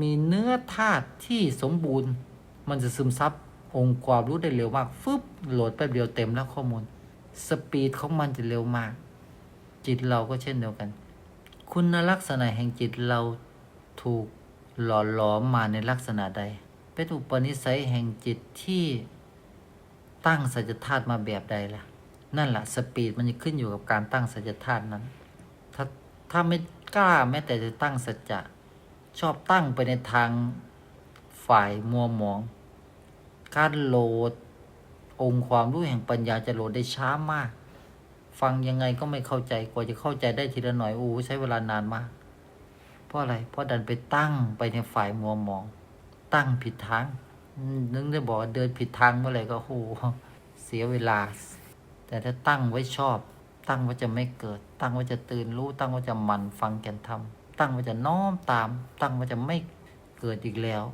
มีเนื้อธาตุที่สมบูรณ์ มันจะซึมซับองค์ความรู้ได้เร็วมากฟึบโหลดแป๊บเดียวเต็มแล้วข้อมูล สปีดของมันจะเร็วมาก จิตเราก็เช่นเดียวกัน คุณลักษณะแห่งจิตเราถูกหล่อหลอมมาในลักษณะใด เป็นอุปนิสัยแห่งจิตที่ตั้งสัจธาตุมาแบบใดล่ะ นั่นแหละสปีดมันจะขึ้นอยู่กับการตั้งสัจธาตุนั้น ถ้าถ้าไม่กล้าแม้แต่จะตั้งสัจจะ ชอบตั้งไปในทางฝ่ายมัวหมอง การโหลดองค์ความรู้แห่งปัญญาจะโหลดได้ช้ามาก ฟังยังไงก็ไม่เข้าใจกว่าจะเข้าใจได้ทีละหน่อยโอ้ใช้เวลานานมาก เพราะอะไรเพราะดันไปตั้งไปในฝ่ายมัวหมอง ตั้งผิดทางนึกได้บอกเดินผิดทางเมื่อไหร่ก็โอ้โหเสียเวลา แต่ถ้าตั้งไว้ชอบ ตั้งว่าจะไม่เกิด ตั้งว่าจะตื่นรู้ ตั้งว่าจะหมันฟังแก่นธรรม ตั้งว่าจะน้อมตาม ตั้งว่าจะไม่เกิดอีกแล้ว